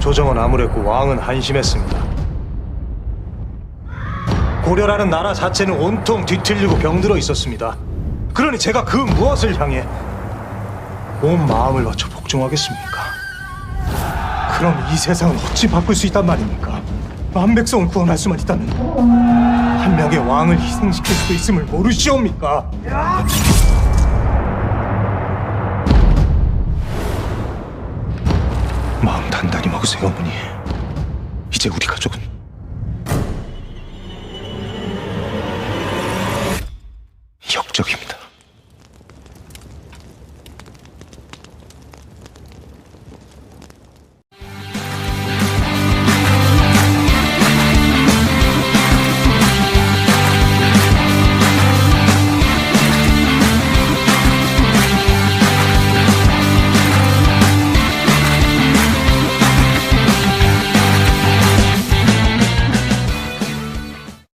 조정은 암울했고 왕은 한심했습니다. 고려라는 나라 자체는 온통 뒤틀리고 병들어 있었습니다. 그러니 제가 그 무엇을 향해 온 마음을 바쳐 복종하겠습니까? 그럼 이 세상은 어찌 바꿀 수 있단 말입니까? 만 백성을 구원할 수만 있다면 한 명의 왕을 희생시킬 수도 있음을 모르시옵니까? 마 보세요, 어머니. 이제 우리 가족은 역적입니다.